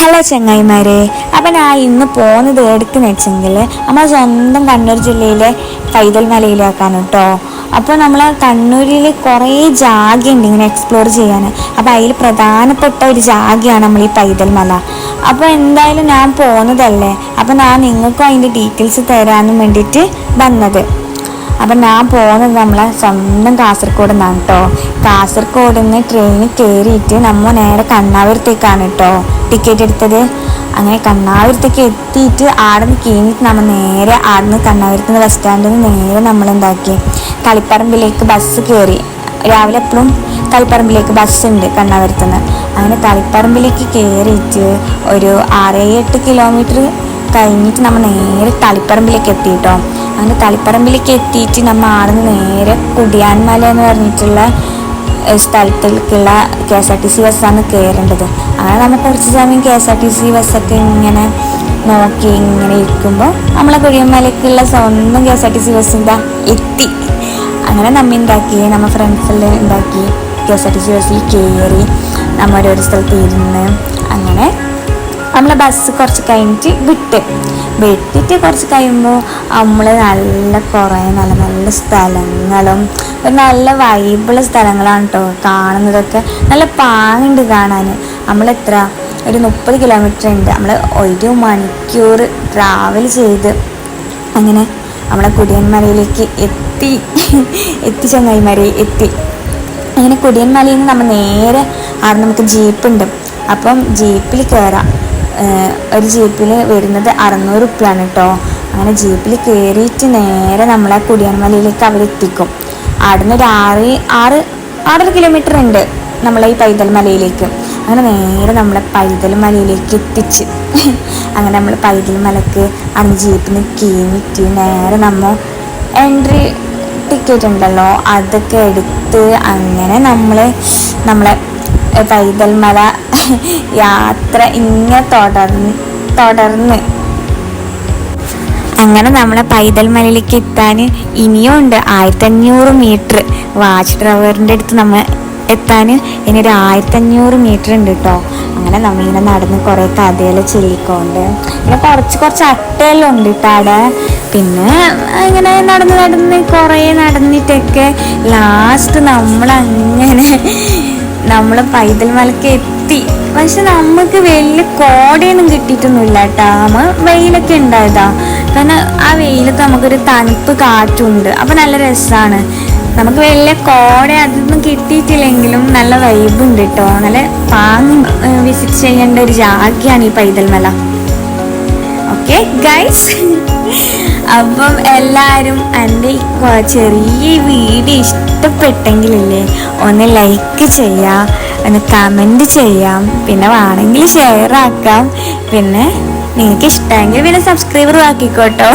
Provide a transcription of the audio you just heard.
Hello ചങ്ങായിമാരെ അപ്പം ഞാൻ ഇന്ന് പോകുന്നത് എടുക്കുന്ന വെച്ചെങ്കിൽ നമ്മൾ സ്വന്തം കണ്ണൂർ ജില്ലയിലെ പൈതൽ മലയിലേക്കാണ് കേട്ടോ അപ്പോൾ നമ്മൾ കണ്ണൂരിൽ കുറേ ജാഗയുണ്ട് ഇങ്ങനെ എക്സ്പ്ലോർ ചെയ്യാൻ. അപ്പോൾ അതിൽ പ്രധാനപ്പെട്ട ഒരു ജാഗയാണ് നമ്മൾ ഈ പൈതൽ മല. അപ്പോൾ എന്തായാലും ഞാൻ പോകുന്നതല്ലേ? അപ്പോൾ ഞാൻ നിങ്ങൾക്കും അതിന്റെ ഡീറ്റെയിൽസ് തരാനും വേണ്ടിയിട്ട് വന്നത്. അപ്പം ഞാൻ പോകുന്നത് നമ്മളെ സ്വന്തം കാസർഗോഡ് നിന്നാണ് കേട്ടോ കാസർഗോഡ് നിന്ന് ട്രെയിനിൽ കയറിയിട്ട് നമ്മൾ നേരെ കണ്ണാവരത്തേക്കാണ് കേട്ടോ ടിക്കറ്റ് എടുത്തത്. അങ്ങനെ കണ്ണാവരത്തേക്ക് എത്തിയിട്ട് ആടെ നിന്ന് കീഞ്ഞിട്ട് നമ്മൾ നേരെ ആടെ നിന്ന് കണ്ണാവരത്ത് നിന്ന് ബസ് സ്റ്റാൻഡിൽ നിന്ന് നേരെ നമ്മൾ എന്താക്കി തളിപ്പറമ്പിലേക്ക് ബസ് കയറി രാവിലെ എപ്പോഴും തളിപ്പറമ്പിലേക്ക് ബസ് ഉണ്ട് കണ്ണാവരത്ത് നിന്ന്. അങ്ങനെ തളിപ്പറമ്പിലേക്ക് കയറിയിട്ട് ഒരു ആറ് എട്ട് കിലോമീറ്റർ കഴിഞ്ഞിട്ട് നമ്മൾ നേരെ തളിപ്പറമ്പിലേക്ക് എത്തി കേട്ടോ അങ്ങനെ തളിപ്പറമ്പിലേക്ക് എത്തിയിട്ട് നമ്മൾ ആടുന്ന് നേരെ കുടിയാൻമല എന്ന് പറഞ്ഞിട്ടുള്ള സ്ഥലത്തേക്കുള്ള K S R T C ബസ്സാണ് കയറേണ്ടത്. അങ്ങനെ നമ്മൾ കുറച്ച് സമയം K S R T C ബസ്സൊക്കെ ഇങ്ങനെ നോക്കി ഇങ്ങനെ ഇരിക്കുമ്പോൾ നമ്മളെ കുഴിയമ്മയിലേക്കുള്ള സ്വന്തം K S R T C bus എന്താ എത്തി. അങ്ങനെ നമ്മ ഉണ്ടാക്കി നമ്മ ഫ്രണ്ട്സെല്ലാം ഉണ്ടാക്കി K S R T C ബസ്സിൽ കയറി നമ്മൾ ഓരോരോ സ്ഥലത്ത് ഇരുന്ന് അങ്ങനെ നമ്മളെ ബസ് കുറച്ച് കഴിഞ്ഞിട്ട് വിട്ട്. വിട്ടിട്ട് കുറച്ച് കഴിയുമ്പോൾ നമ്മൾ നല്ല കുറേ നല്ല നല്ല സ്ഥലങ്ങളും ഒരു നല്ല വൈബുള്ള സ്ഥലങ്ങളാണ് കേട്ടോ കാണുന്നതൊക്കെ. നല്ല പാങ്ങുണ്ട് കാണാൻ നമ്മളെത്ര ഒരു മുപ്പത് കിലോമീറ്റർ ഉണ്ട്. നമ്മൾ ഒരു മണിക്കൂർ ട്രാവൽ ചെയ്ത് അങ്ങനെ നമ്മളെ കുടിയന്മലയിലേക്ക് എത്തി. എത്തി ചങ്ങായിമാരെ എത്തി. അങ്ങനെ കുടിയന്മലയിൽ നിന്ന് നമ്മൾ നേരെ അവിടെ നമുക്ക് ജീപ്പ് ഉണ്ട്. അപ്പം ജീപ്പിൽ കയറാം ഒരു ജീപ്പിൽ വരുന്നത് അറുന്നൂറ് ഉറുപ്പ്യാണ് കേട്ടോ അങ്ങനെ ജീപ്പിൽ കയറിയിട്ട് നേരെ നമ്മളെ കുടിയാൻമലയിലേക്ക് അവരെത്തിക്കും. അവിടുന്ന് ഒരു ആറ് ആറ് ആറര കിലോമീറ്റർ ഉണ്ട് നമ്മളെ ഈ പൈതൽ മലയിലേക്ക് അങ്ങനെ നേരെ നമ്മളെ പൈതൽ മലയിലേക്ക് എത്തിച്ച്. അങ്ങനെ നമ്മൾ പൈതൽ മലക്ക് അന്ന് നിന്ന് കീഞ്ഞിട്ട് നേരെ നമ്മൾ എൻട്രി ടിക്കറ്റ് ഉണ്ടല്ലോ അതൊക്കെ എടുത്ത് അങ്ങനെ നമ്മൾ നമ്മളെ പൈതൽ മല യാത്ര ഇങ്ങനെ തുടർന്ന് തുടർന്ന്. അങ്ങനെ നമ്മളെ പൈതൽ മലയിലേക്ക് എത്താൻ ഇനിയും ഉണ്ട് ആയിരത്തി അഞ്ഞൂറ് മീറ്റർ വാച്ച് ഡ്രൈവറിന്റെ അടുത്ത് നമ്മൾ എത്താൻ ഇനി ഒരു ആയിരത്തി അഞ്ഞൂറ് മീറ്റർ ഉണ്ട് കേട്ടോ അങ്ങനെ നമ്മളിങ്ങനെ നടന്ന് കുറേ കഥയെല്ലാം ചൊല്ലിക്കൊണ്ട്. പിന്നെ കുറച്ച് കുറച്ച് അട്ടയെല്ലാം ഉണ്ട് കേട്ടോ അവിടെ. പിന്നെ ഇങ്ങനെ നടന്ന് നടന്ന് കുറേ നടന്നിട്ടൊക്കെ ലാസ്റ്റ് നമ്മളങ്ങനെ നമ്മൾ പൈതൽ മലക്ക് എത്തി. പക്ഷെ നമുക്ക് വലിയ കോടയൊന്നും കിട്ടിയിട്ടൊന്നുമില്ല കേട്ടോ. നമ്മൾ വെയിലൊക്കെ ഉണ്ടായതാ. കാരണം ആ വെയിലത്ത് നമുക്കൊരു തണുപ്പ് കാറ്റുണ്ട്. അപ്പം നല്ല രസമാണ് നമുക്ക് വലിയ കോട അതൊന്നും കിട്ടിയിട്ടില്ലെങ്കിലും നല്ല വൈബുണ്ട് കേട്ടോ. നല്ല പാങ് വിസിറ്റ് ചെയ്യേണ്ട ഒരു ജാഗയാണ് ഈ പൈതൽ മല. ഓക്കെ ഗൈസ് അപ്പം എല്ലാവരും എന്റെ ചെറിയ വീഡിയോ ഇഷ്ടപ്പെട്ടെങ്കിലില്ലേ ഒന്ന് ലൈക്ക് ചെയ്യാം ഒന്ന് കമന്റ് ചെയ്യാം പിന്നെ വേണമെങ്കിൽ ഷെയർ ആക്കാം. പിന്നെ നിങ്ങൾക്ക് ഇഷ്ടമെങ്കിൽ പിന്നെ സബ്സ്ക്രൈബർ ആക്കിക്കോട്ടോ.